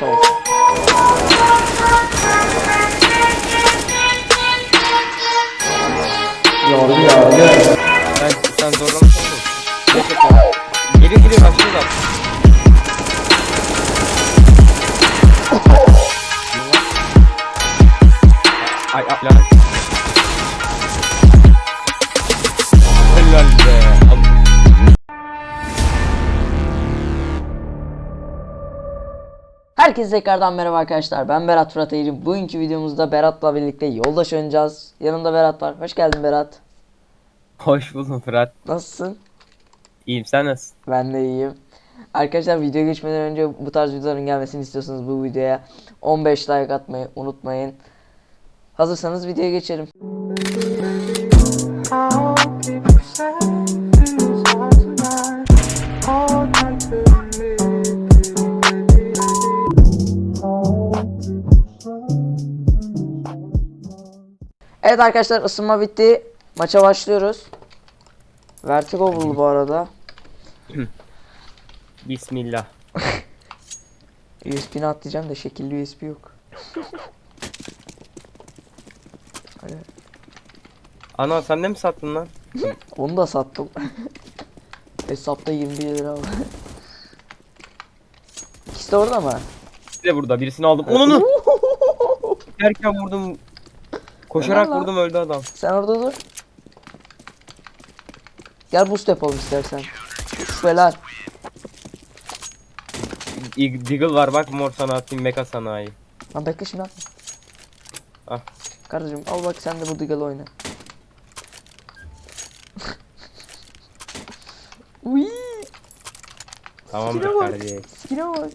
sağ olsun. Yargı yargı. Ben sen? Geç yapalım. Geliyor geliyor Herkese tekrardan merhaba arkadaşlar. Ben Berat Fırat Eğri. Bugünkü videomuzda Berat'la birlikte yoldaş oynayacağız. Yanımda Berat var. Hoş geldin Berat. Hoş buldum Fırat. Nasılsın? İyiyim sen nasılsın? Ben de iyiyim. Arkadaşlar videoya geçmeden önce bu tarz videoların gelmesini istiyorsanız bu videoya 15 like atmayı unutmayın. Hazırsanız videoya geçelim. Evet arkadaşlar ısınma bitti. Maça başlıyoruz. Vertigo buldu bu arada. Bismillah. USB'ni atlayacağım da şekilli USB yok. Hadi. Ana sen de mi sattın lan? Onu da sattım. Hesapta 21 lira var. İkisi de orada mı? Bir de burada birisini aldım. Onunu derken vurdum. Koşarak Helal lan. vurdum öldü adam. Sen orada dur. Gel boost yapalım istersen. Şüpheler. İ- Deagle var bak mor sana atayım meka sanayi. Lan bekle şimdi atma. Ah. Kardeşim al bak sen de bu Deagle oyna. Uy, Tamamdır Skill'e bak. kardeşim. skine bak.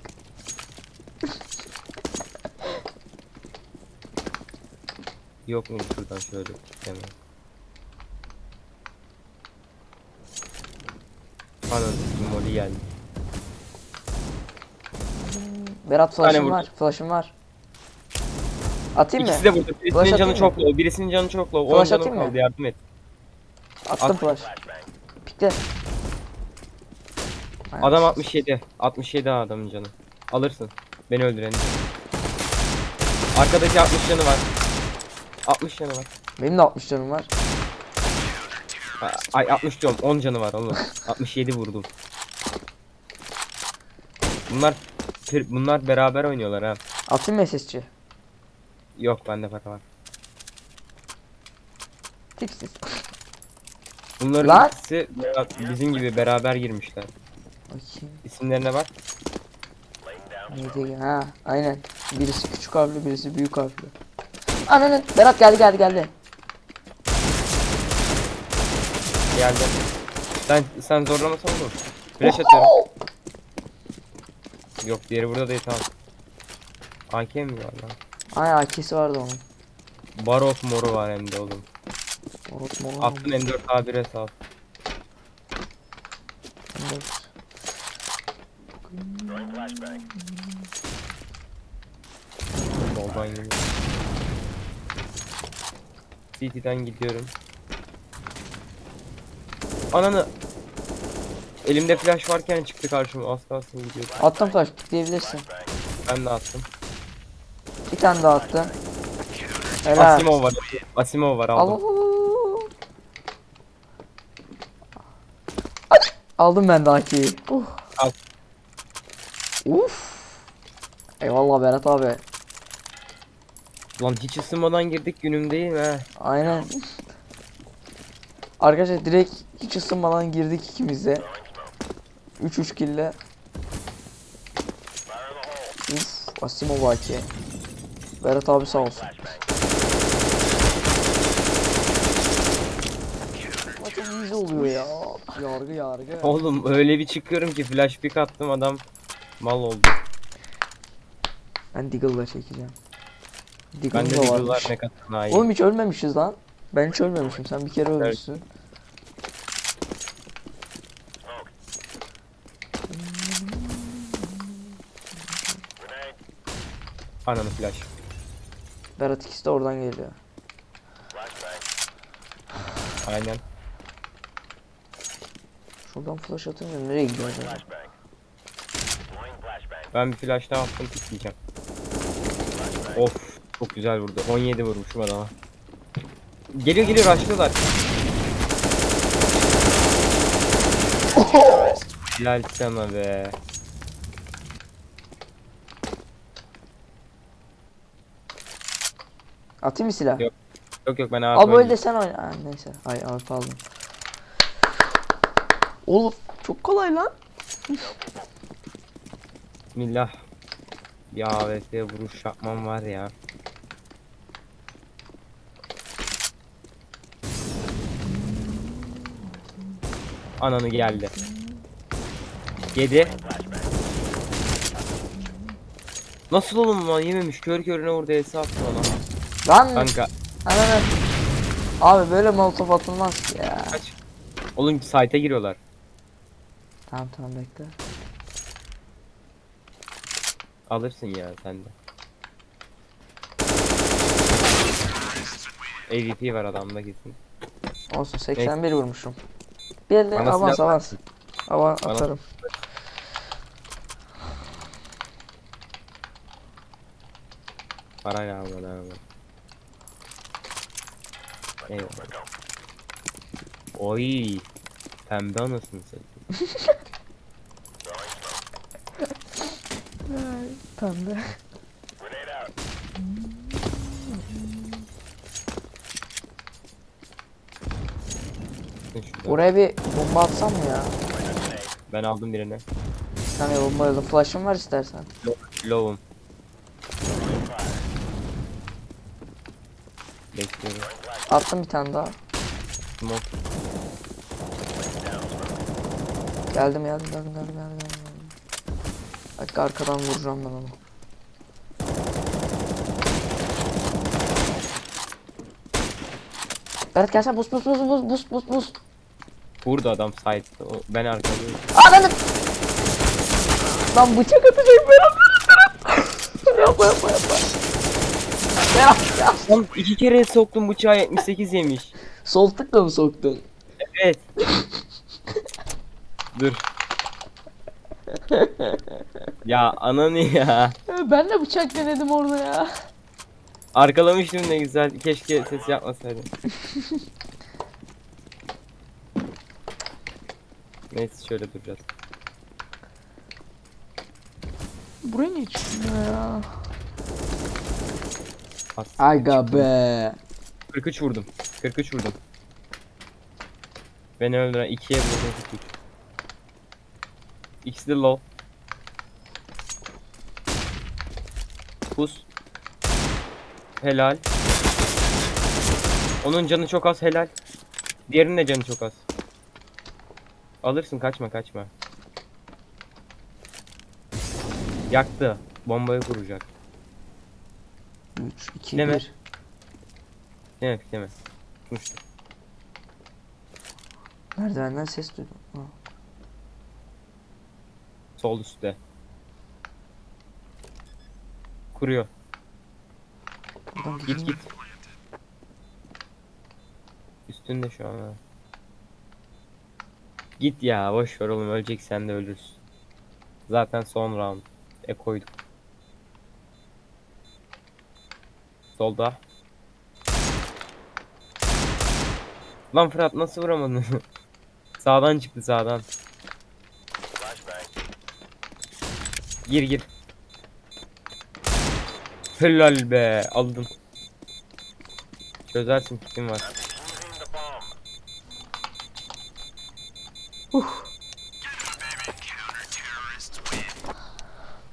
Yok mu şuradan şöyle hemen. Ananı moli geldi. Berat flash'ım vurdu. var. Flash'ım var. Atayım mı? İkisi de burada. Birisinin Flash canı çok low. Birisinin canı çok low. 10 Flash canım atayım mı? kaldı yardım et. Attım At. flash. Pikle. Adam 67. 67 adamın canı. Alırsın. Beni öldüren. Arkadaki 60 canı var. 60 canı var. Benim de 60 canım var. Ay 60 diyorum 10 canı var oğlum. 67 vurdum. Bunlar bunlar beraber oynuyorlar ha. Atayım mı SSC? Yok bende para var. Tipsiz. Bunların Lan! ikisi bera- bizim gibi beraber girmişler. Bakayım. İsimlerine bak. Neydi? Ha, aynen. Birisi küçük harfli, birisi büyük harfli. Ananın. Berat geldi geldi geldi. Geldi. Sen sen zorlamasan olur. Flash atıyorum. Yok diğeri burada değil tamam. AK mi var lan? Ay AK'si vardı onun. Baros moru var hem de oğlum. Unutma onu. Attım M4 A1'e sağ. ol. Soldan geliyor. CT'den gidiyorum. Ananı. Elimde flash varken çıktı karşıma. Az kalsın gidiyordu. Attım flash pikleyebilirsin. Ben de attım. Bir tane daha attım. Helal. Asimov var. Asimov var Al, aldım. al, al, al. Hadi. Aldım ben de AK'yi. Uh. Al. Uf. Eyvallah Berat abi. Lan hiç ısınmadan girdik günüm değil mi? Aynen. Arkadaşlar direkt hiç ısınmadan girdik ikimiz de. 3-3 kille. Uf, Asimov AK. Berat abi sağ olsun. Maçım iyice oluyor ya. Yargı yargı. Oğlum öyle bir çıkıyorum ki flash pick attım adam mal oldu. Ben Deagle'la çekeceğim. Ben Deagle'ım de da Deagle'lar varmış. ne kadar daha iyi. Oğlum hiç ölmemişiz lan. Ben hiç ölmemişim. Sen bir kere ölmüşsün. Ananı flash. Berat ikisi de oradan geliyor. Aynen. Şuradan flash atınca nereye gidiyor acaba? Ben bir flash daha attım pikleyeceğim. Of çok güzel vurdu. 17 vurmuşum adama. Geliyor geliyor rushlıyorlar. Helal sana be. Atayım bir silah. Yok, Yok yok ben abi. Al böyle sen oyna. Ha, neyse. Ay ay pardon. Oğlum çok kolay lan. Bismillah. Ya AWP vuruş yapmam var ya. Ananı geldi. Yedi. Nasıl oğlum lan yememiş kör körüne vurdu hesap bana. Lan Kanka Ananı. Abi böyle molotof atılmaz ki ya. kaç. Oğlum site'e giriyorlar. Tamam tamam bekle. Alırsın ya sen de. AVP var adamda kesin. Olsun 81 vurmuşum. Bir elde Bana avans silah avans. Ava Bana- atarım. Para kalmadı abi. Eyvallah. Oy. Pembe anasını satayım. Pembe. Bakın şurada. Oraya bir bomba atsam mı ya? Ben aldım birini. Bir tane bomba aldım. Flash'ım var istersen. Low'um. Bekliyorum. Attım bir tane daha. Smoke. Geldim geldim geldim geldim geldim. geldim. Bak arkadan vuracağım ben onu. Berat gelsene boost boost boost boost boost boost boost. Burada adam site'de. O- Ben arkalıyorum. Ananı. Lan bıçak atacak Berat Berat Berat. yapma yapma yapma. Berat ya. Lan iki kere soktum bıçağı 78 yemiş. Sol tıkla mı soktun? Evet. Dur. ya ananı ya. Ben de bıçak denedim orada ya. Arkalamıştım ne güzel. Keşke ses yapmasaydım. Neyse şöyle duracağız. Buraya niye çıkmıyor ya? As- Aga be. 43 vurdum. 43 vurdum. Beni öldüren ikiye vurdum 43. İkisi de low. Pus. Helal. Onun canı çok az helal. Diğerinin de canı çok az. Alırsın kaçma kaçma. Yaktı. Bombayı kuracak. 3, 2, Deme. 1. Deme deme. Tutmuştu. Merdivenden ses duydum. Ha. Sol üstte. Kuruyor. Buradan Git git. Üstünde şu an. ha. Git ya boş ver oğlum ölecek sen de ölürsün. Zaten son round. E koyduk. Solda. Lan Fırat nasıl vuramadın? sağdan çıktı sağdan. Gir gir. Helal be aldım. Çözersin kitim var.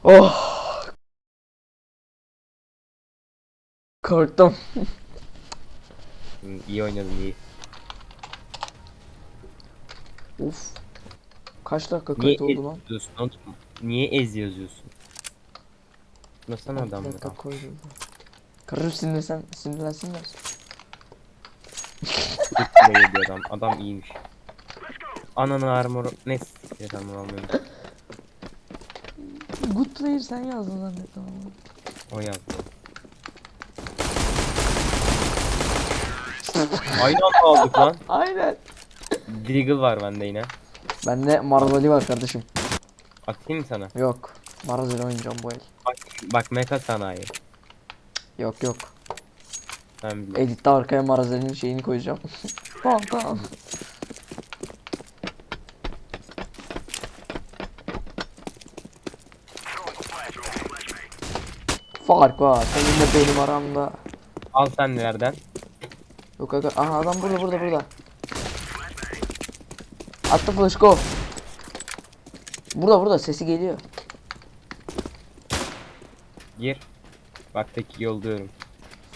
Oh. Korktum. İyi oynadın iyi. Uf. Kaç dakika Niye kayıt ez oldu lan? yazıyorsun oğlum? Niye ez yazıyorsun? Nasıl Bir adam dakika ya? koydu. Karım sinirlen, sinirlensinler. Kırık bile yedi adam. Adam iyiymiş. Ananı armor... Neyse. Evet armor almıyorum. Good player sen yazdın zannettim ama. O yazdı. Aynı anda aldık lan. Aynen. Deagle var bende yine. Bende Marvali var kardeşim. Atayım mı sana? Yok. Marazeli oynayacağım bu el. Bak, meta sanayi. Yok yok. Ben biliyorum. Editte arkaya Marazeli'nin şeyini koyacağım. tamam tamam. Fark var. Seninle benim aramda. Al sen nelerden? Yok aga. Aha adam burada burada burada. Attı flash go. Burada burada sesi geliyor. Gir. Bak tek yol diyorum.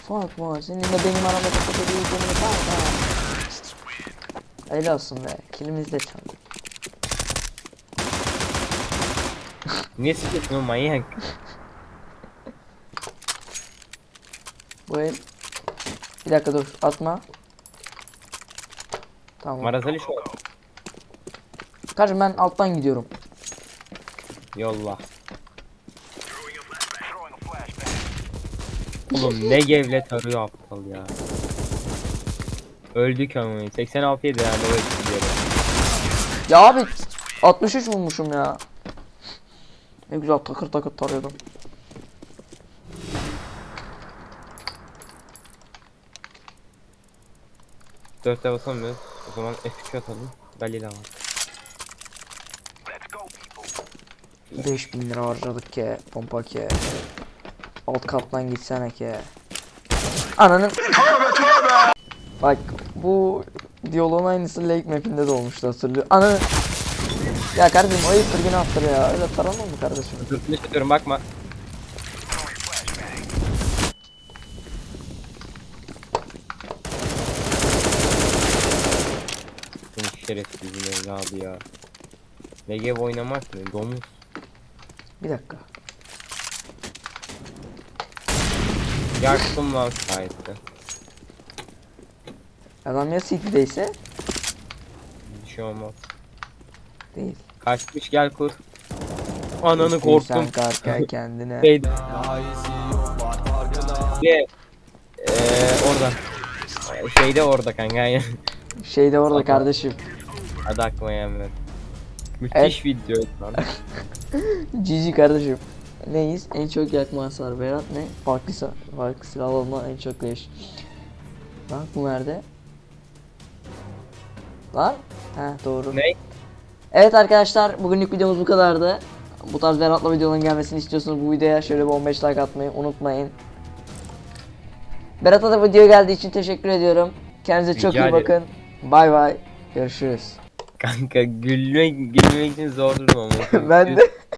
Fark var. Seninle benim aramda çok değil. Seninle fark var. Helal olsun be. Kilimiz de çaldı. Niye sıkıyorsun oğlum manyak? Bu el. Bir dakika dur. Atma. Tamam. Marazali şu. Kardeşim ben alttan gidiyorum. Yolla. Oğlum ne gevlet arıyor aptal ya. Öldük ama 86 yedi yani evet gidiyorum. Ya abi 63 vurmuşum ya. Ne güzel takır takır tarıyordum. Dörtte basamıyoruz. O zaman F3 atalım. Galila var. 5000 lira harcadık ki pompa ki. Alt kattan gitsene ki. Ananın. Bak bu diyaloğun aynısı Lake Map'inde de olmuştu hatırlıyor. Ananı. Ya kardeşim ayıp bir attır ya. Öyle taramam mı kardeşim? Dörtünü tutuyorum bakma. Senin şerefsizin evladı ya. Negev oynamak ne? Domuz. Bir dakika. Yaktım lan sayesinde. Adam ya City'deyse Bir şey olmaz. değil. Kaçmış gel kur. Ananı Sen korktum. karka kendine. Şey, de, eee orada. Şeyde orada kanka. aynen. Şey de orada Adam. kardeşim. Hadi aklıma gelmedi. Müthiş video lan. GG kardeşim. Neyiz? En çok yakma hasar. Berat ne? Farklı, farklı silah alma en çok leş. Bak bu nerede? Lan? He doğru. ne? Evet arkadaşlar bugünlük videomuz bu kadardı. Bu tarz Berat'la videoların gelmesini istiyorsanız bu videoya şöyle bir 15 like atmayı unutmayın. Berat'a da video geldiği için teşekkür ediyorum. Kendinize çok Rica iyi bakın. Bay bay. Görüşürüz. Kanka gülmek, gülmek için zor durum ama. ben de